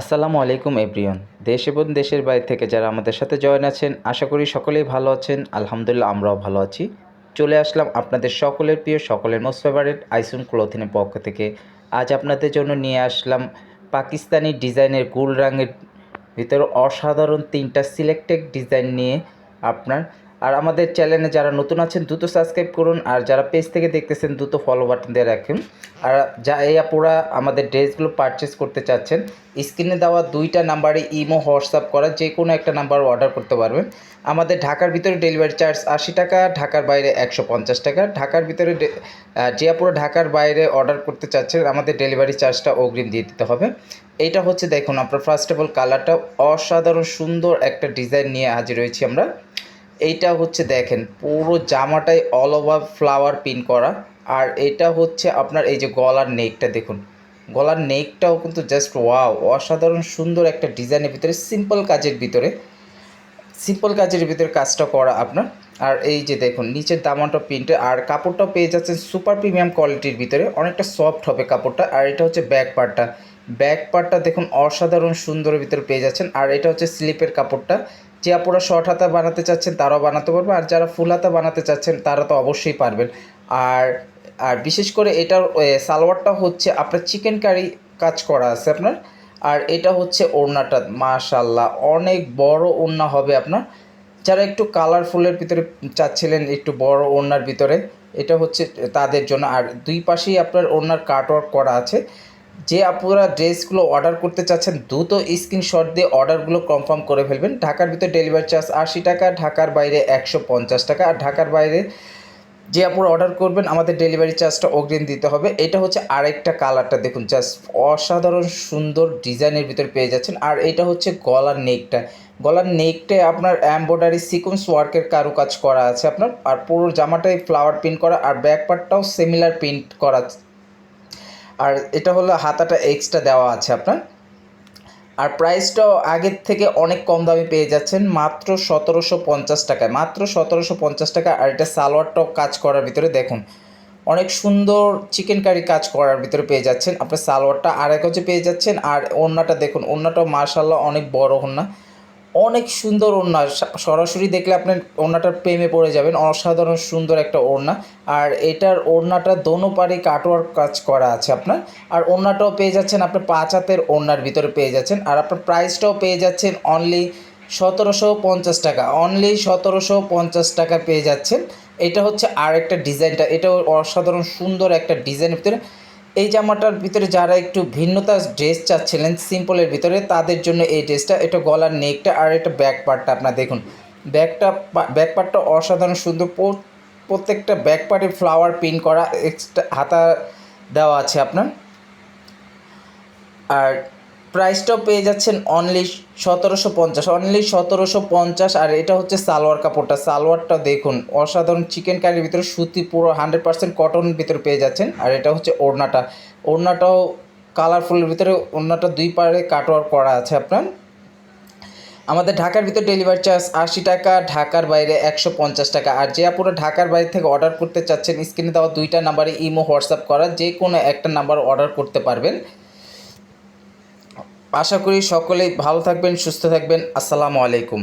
আসসালামু আলাইকুম, এভরিওয়ান। দেশ এবং দেশের বাইরে থেকে যারা আমাদের সাথে জয়েন আছেন, আশা করি সকলেই ভালো আছেন। আলহামদুলিল্লাহ, আমরাও ভালো আছি। চলে আসলাম আপনাদের সকলের প্রিয়, সকলের মোস্ট ফেভারিট আইসুন ক্লোথিনের পক্ষ থেকে। আজ আপনাদের জন্য নিয়ে আসলাম পাকিস্তানি ডিজাইনের গুল রঙের ভিতরে অসাধারণ তিনটা সিলেক্টেড ডিজাইন নিয়ে আপনার আর আমাদের চ্যানেলে যারা নতুন আছেন, দ্রুত সাবস্ক্রাইব করুন। আর যারা পেজ থেকে দেখতেছেন, দ্রুত ফলো বাটন দিয়ে রাখুন। আর যা এই আপুরা আমাদের ড্রেসগুলো পারচেস করতে চাচ্ছেন স্ক্রিনে দেওয়া দুইটা নাম্বারে ইমো হোয়াটসঅ্যাপ করা, যে কোনো একটা নাম্বার অর্ডার করতে পারবেন। আমাদের ঢাকার ভিতরে ডেলিভারি চার্জ আশি টাকা, ঢাকার বাইরে একশো পঞ্চাশ টাকা। ঢাকার ভিতরে যে আপুরা ঢাকার বাইরে অর্ডার করতে চাচ্ছেন, আমাদের ডেলিভারি চার্জটা অগ্রিম দিয়ে দিতে হবে। এইটা হচ্ছে দেখুন, আপনার ফার্স্ট অফ অল কালারটা অসাধারণ সুন্দর একটা ডিজাইন নিয়ে হাজির হয়েছি আমরা। এইটা হচ্ছে দেখেন, পুরো জামাটাই অল ওভার ফ্লাওয়ার পিন করা। আর এটা হচ্ছে আপনার এই যে গলার নেকটা দেখুন। গলার নেকটাও কিন্তু জাস্ট ওয়াও অসাধারণ সুন্দর একটা ডিজাইনের ভিতরে সিম্পল কাজের ভিতরে। সিম্পল কাজের ভিতরে কাজটা করা আপনার। আর এই যে দেখুন, নিচের দামানটা প্রিন্টে আর কাপড়টাও পেয়ে যাচ্ছেন সুপার প্রিমিয়াম কোয়ালিটির ভিতরে। অনেকটা সফট হবে কাপড়টা। আর এটা হচ্ছে ব্যাক পার্টটা ব্যাক পার্টটা দেখুন অসাধারণ সুন্দরের ভিতরে পেয়ে যাচ্ছেন। আর এটা হচ্ছে স্লিপের কাপড়টা। যে আপনারা শর্ট হাতা বানাতে চাচ্ছেন, তারাও বানাতে পারবে। আর যারা ফুল হাতা বানাতে চাচ্ছেন, তারা তো অবশ্যই পারবেন। আর আর বিশেষ করে এটার সালোয়ারটা হচ্ছে আপনার চিকেন কারি কাজ করা আছে আপনার। আর এটা হচ্ছে ওড়নাটা মাশাল্লাহ অনেক বড় ওড়না হবে আপনার। যারা একটু কালারফুলের ভিতরে চাচ্ছিলেন, একটু বড় ওড়নার ভিতরে, এটা হচ্ছে তাদের জন্য। আর দুই পাশেই আপনার ওড়নার কাটওয়ার্ক করা আছে। যে আপনারা ড্রেসগুলো অর্ডার করতে চাচ্ছেন, দ্রুত স্ক্রিনশট দিয়ে অর্ডারগুলো কনফার্ম করে ফেলবেন। ঢাকার ভিতরে ডেলিভারি চার্জ আশি টাকা, ঢাকার বাইরে একশো পঞ্চাশ টাকা। আর ঢাকার বাইরে যে আপনারা অর্ডার করবেন, আমাদের ডেলিভারি চার্জটা অগ্রিম দিতে হবে। এটা হচ্ছে আরেকটা কালারটা দেখুন, জাস্ট অসাধারণ সুন্দর ডিজাইনের ভিতরে পেয়ে যাচ্ছেন। আর এটা হচ্ছে গলার নেকটা। গলার নেকটায় আপনার এমব্রয়ডারি সিকোয়েন্স ওয়ার্কের কারুকাজ করা আছে আপনার। আর পুরো জামাটাই ফ্লাওয়ার প্রিন্ট করা, আর ব্যাক পার্টটাও সিমিলার প্রিন্ট করা আর এটা হলো হাতাটা এক্সট্রা দেওয়া আছে আপনার। আর প্রাইসটাও আগের থেকে অনেক কম দামে পেয়ে যাচ্ছেন, মাত্র সতেরোশো পঞ্চাশ টাকায়, মাত্র সতেরোশো পঞ্চাশ টাকা। আর এটা সালোয়ারটাও কাজ করার ভিতরে দেখুন, অনেক সুন্দর চিকেন কারি কাজ করার ভিতরে পেয়ে যাচ্ছেন। আপনার সালোয়ারটা আড়াই গজে পেয়ে যাচ্ছেন, আর ওড়নাটা দেখুন, ওড়নাটাও মার্শাল্লাহ অনেক বড় ওড়না। অনেক সুন্দর ওড়না। সরাসরি দেখলে আপনার ওড়নাটার প্রেমে পড়ে যাবেন। অসাধারণ সুন্দর একটা ওড়না। আর এটার ওড়নাটা দোনো পারে কাটওয়ার্ক কাজ করা আছে আপনার। আর ওড়নাটাও পেয়ে যাচ্ছেন আপনার পাঁচ হাতের ওড়নার ভিতরে পেয়ে যাচ্ছেন। আর আপনার প্রাইসটাও পেয়ে যাচ্ছেন অনলি সতেরোশো পঞ্চাশ টাকা। অনলি সতেরোশো পঞ্চাশ টাকা পেয়ে যাচ্ছেন। এটা হচ্ছে আর একটা ডিজাইনটা এটাও অসাধারণ সুন্দর একটা ডিজাইনের ভিতরে এই জামাটার ভিতরে যারা একটু ভিন্নতা ড্রেস চাচ্ছিলেন সিম্পলের ভিতরে, তাদের জন্য এই ড্রেসটা এটা গলার নেকটা আর এটা ব্যাক পার্টটা আপনার দেখুন। ব্যাকটা ব্যাক পার্টটা অসাধারণ সুন্দর প্রো- প্রত্যেকটা ব্যাক পার্টে ফ্লাওয়ার প্রিন্ট করা এক্সট্রা হাতা দেওয়া আছে আপনার। আর প্রাইসটাও পেয়ে যাচ্ছেন অনলি সতেরোশো পঞ্চাশ অনলি সতেরোশো পঞ্চাশ আর এটা হচ্ছে সালোয়ার কাপড়টা। সালোয়ারটা দেখুন, অসাধারণ চিকেন কারির ভিতরে সুতি পুরো হান্ড্রেড পার্সেন্ট কটন ভিতরে পেয়ে যাচ্ছেন। আর এটা হচ্ছে ওড়নাটা। ওড়নাটাও কালারফুলের ভিতরে, ওড়নাটা দুই পারে কাটওয়ার করা আছে আপনার। আমাদের ঢাকার ভিতরে ডেলিভারি চার্জ আশি টাকা, ঢাকার বাইরে একশো পঞ্চাশ টাকা। আর যে আপনারা ঢাকার বাইরে থেকে অর্ডার করতে চাচ্ছেন স্ক্রিনে দেওয়া দুইটা নাম্বারে ইমো, হোয়াটসঅ্যাপ করা, যে কোনো একটা নাম্বার অর্ডার করতে পারবেন। আশা করি সকলেই ভালো থাকবেন সুস্থ থাকবেন। আসসালামু আলাইকুম।